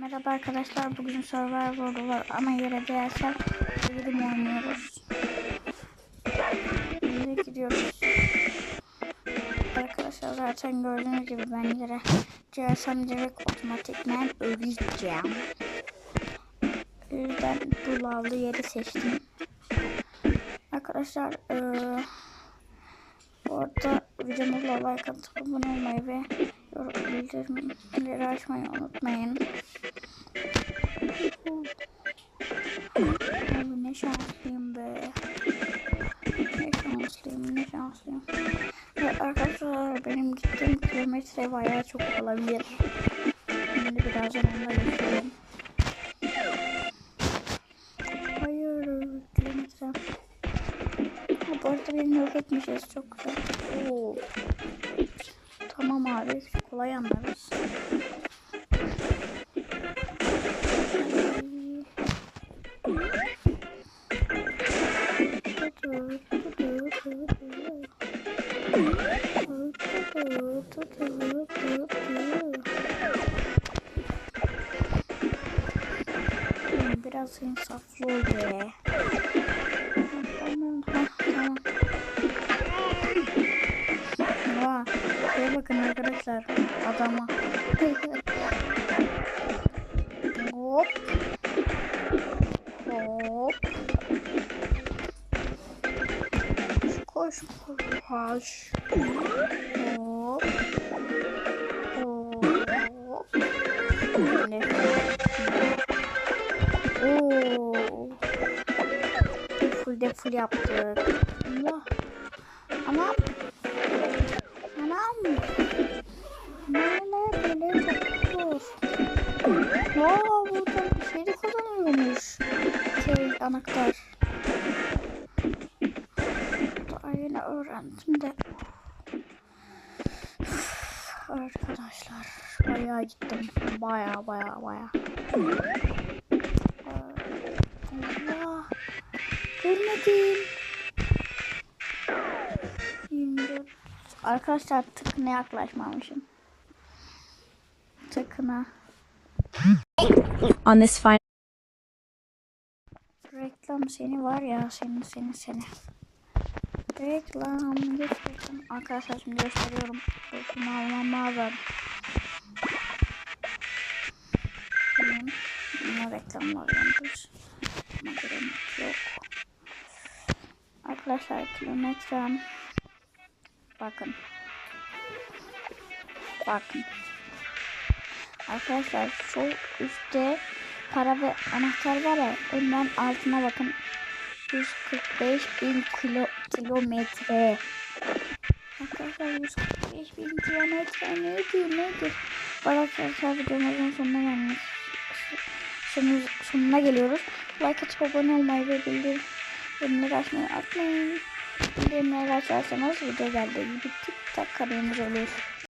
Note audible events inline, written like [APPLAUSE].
Merhaba arkadaşlar. Bugün Survivor var ama yere değersem ölüm oynuyoruz. Şimdi gidiyoruz. Arkadaşlar zaten gördüğünüz gibi ben yere değersem direkt otomatikmen öleceğim. O yüzden bu lavlı yeri seçtim. Arkadaşlar eee bu arada videomu like atıp abone olmayı ve yorum bildirimleri açmayı unutmayın. Abi ne şanslıyım be. Ne şanslıyım, ne şanslıyım. Ve arkadaşlar benim gittiğim kilometre bayağı çok olabilir. Şimdi birazdan onunla geçelim. Bu arada beni yok etmişiz. Çok güzel. Oo. Tamam abi. Kolay anlarız. Biraz insaflı ol be. Bakın arkadaşlar. Adama. [LAUGHS] Hop. Hop. Koş koş. Hop. Hop. Oo. Full de full yaptık. Allah. Anam. Vaa burada bir şey de kazanıyormuş. Şey anahtar. Daha yeni öğrendim de. Arkadaşlar bayağı gittim. Bayağı bayağı bayağı. Allah. Görmedim. Arkadaşlar tıkına yaklaşmamışım. Tıkına. on this final Reklam seni var ya seni seni seni. Reklam geç reklam. Arkadaşlar şimdi gösteriyorum. Reklam almam lazım. Benim yine reklamlar yapmış. Ama gerek yok. Arkadaşlar kilometrem. Bakın. Bakın. Arkadaşlar sol üstte para ve anahtar var ya ondan altına bakın. 145 bin kilo, kilometre. Arkadaşlar 145 bin kilometre nedir nedir arada arkadaşlar videomuzun sonuna gelmiş. Sonuna, sonuna geliyoruz. Like atıp abone olmayı ve bildirimleri açmayı unutmayın bildirimleri açarsanız video geldiği gibi tik tak haberiniz olur